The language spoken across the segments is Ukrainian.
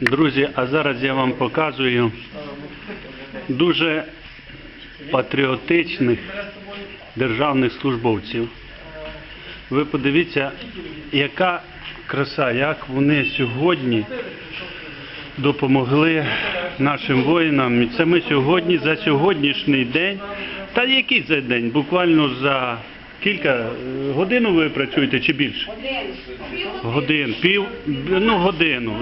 Друзі, а зараз я вам показую дуже патріотичних державних службовців. Ви подивіться, яка краса, як вони сьогодні допомогли нашим воїнам. І це ми сьогодні за сьогоднішній день, та який за день, буквально за кілька е, годину ви працюєте чи більше? Годин, пів, ну годину.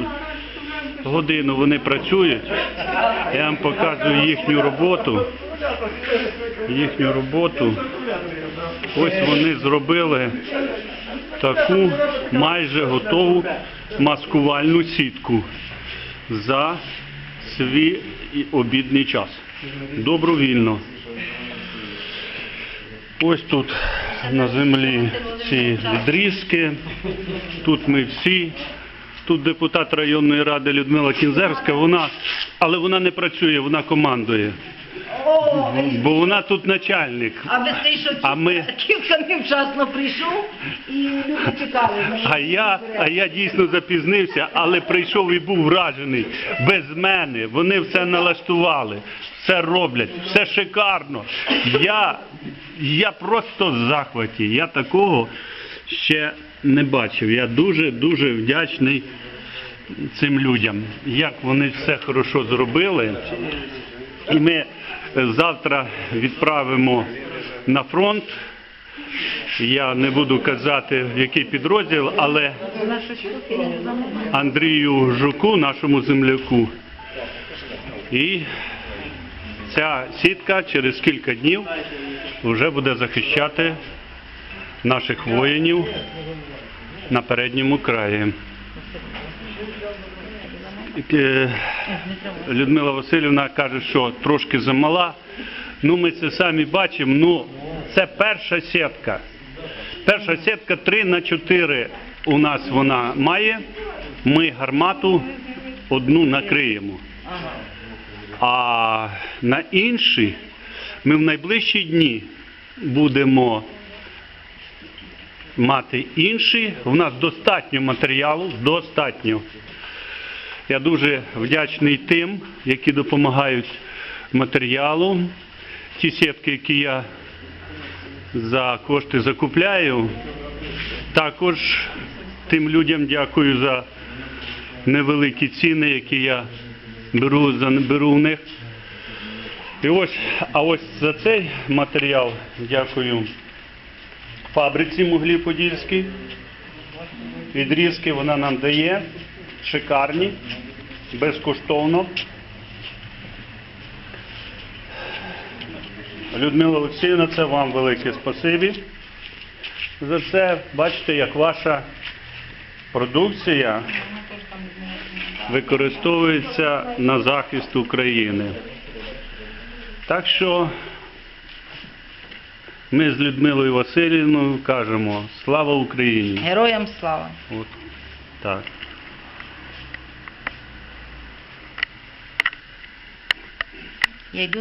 Годину вони працюють. Я вам показую їхню роботу. Їхню роботу. Ось вони зробили таку майже готову маскувальну сітку за свій обідній час. Добровільно. Ось тут на землі ці відрізки. Тут ми всі. Тут депутат районної ради Людмила Кінзерська, вона, але вона не працює, вона командує. Бо вона тут начальник. А ви скажіть, що А ми- кілька невчасно прийшов і люди чекали. А я, а я дійсно запізнився, але прийшов і був вражений. Без мене. Вони все налаштували, все роблять, все шикарно. Я, я просто в захваті. Я такого ще не бачив. Я дуже дуже вдячний цим людям, як вони все хорошо зробили. І ми завтра відправимо на фронт. Я не буду казати, в який підрозділ, але Андрію Жуку, нашому земляку. І ця сітка через кілька днів вже буде захищати наших воїнів на передньому краї. Е, Людмила Васильівна каже, що трошки замала. Ну, ми це самі бачимо. Ну, це перша сітка. Перша сітка 3 на 4 у нас вона має. Ми гармату одну накриємо. А на інші ми в найближчі дні будемо мати інші. У нас достатньо матеріалу, достатньо. Я дуже вдячний тим, які допомагають матеріалу. Ті сітки, які я за кошти закупляю. Також тим людям дякую за невеликі ціни, які я беру, за, беру у них. І ось, а ось за цей матеріал дякую фабриці Муглі Подільській. Відрізки вона нам дає шикарні, безкоштовно. Людмила Олексіївна, це вам велике спасибі за це. Бачите, як ваша продукція використовується на захист України. Так що ми з Людмилою Васильівною кажемо слава Україні! Героям слава. От так. Я йду